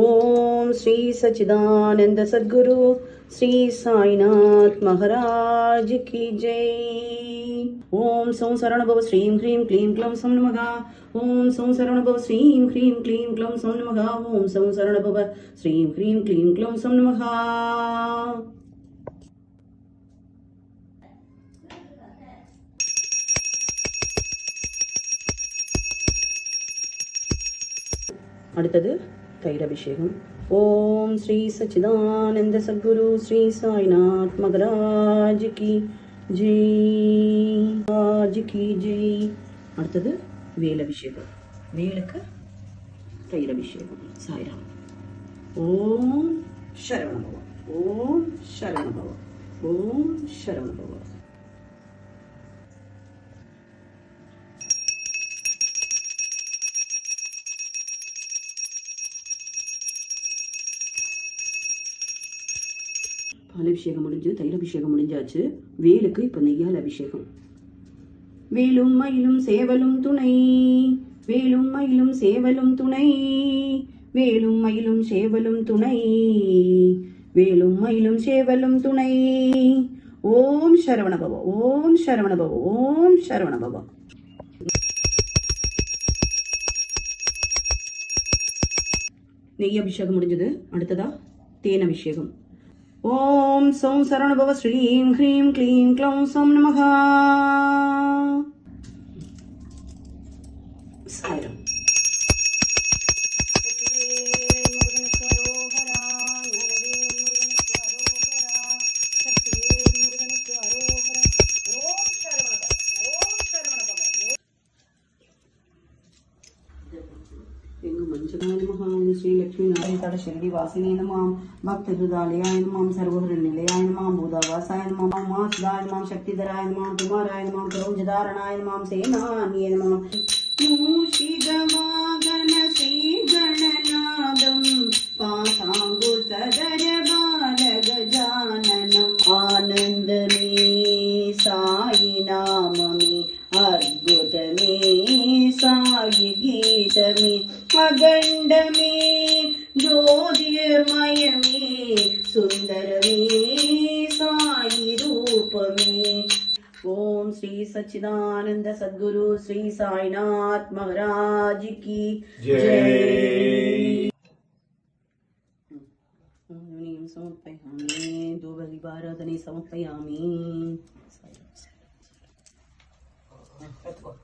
ஓம் ஸ்ரீ சச்சிதானந்த சத்குரு ஸ்ரீ சாய்நாத் மகராஜ் கி ஜெய். ஓம் சோம் சரணபவ ஸ்ரீம் ஹ்ரீம் க்ளீம் க்ளம் சம் நமகா. ஓம் சோம் சரணபவ ஸ்ரீம் ஹ்ரீம் க்ளீம் க்ளம் சம் நமகா. ஓம் சோம் சரணபவ ஸ்ரீம் ஹ்ரீம் க்ளீம் க்ளம் சம் நமகா. அடுத்தது தயிர் அபிஷேகம் ஓம் ஸ்ரீ சச்சிதானந்த சத்குரு ஸ்ரீ சாய்நாத் மகராஜ் கி ஜெய் ராஜ் கி ஜெய் அடுத்தது வேல் அபிஷேகம் வேலுக்கு தயிர் அபிஷேகம் சாய்ராம் ஓம் சரவணபவ ஓம் சரவணபவ ஓம் சரவணபவ பாலபிஷேகம் முடிஞ்சு தயிர் அபிஷேகம் முடிஞ்சாச்சு. வேலுக்கு இப்போ நெய்யால் அபிஷேகம். வேலும் மயிலும் சேவலும் துணை. வேலும் மயிலும் சேவலும் துணை. வேலும் மயிலும் சேவலும் துணை. வேலும் மயிலும் சேவலும் துணை. ஓம் சரவணபவ ஓம் சரவணபவ ஓம் சரவணபவ நெய் அபிஷேகம் முடிஞ்சது. அடுத்ததா தேன் அபிஷேகம் ஓம் சௌம் சரவணபவ ஸ்ரீம் ஹ்ரீம் க்ளீம் க்ளௌம் சம் நமः श्री लक्ष्मी नारायण शिरडी वासिनी भक्त हृदयालयाय नमः सर्वहृदय निलयाय नमः भूदावासाय नमः माचदाय नमः शक्तिधराय नमः कुमाराय नमः करुणजदारणाय नमः आनंद में साई नाम में అద్భుతమే సాయి గీతమే అగండమే జ్యోతిర్మయమే సుందరమే సాయి రూపమే ఓం శ్రీ సచ్చిదానంద సద్గురు శ్రీ సాయినాథ్ మహారాజ్ కి జై సమర్పయామి దూబలి భారతని సమర్పయామి Это.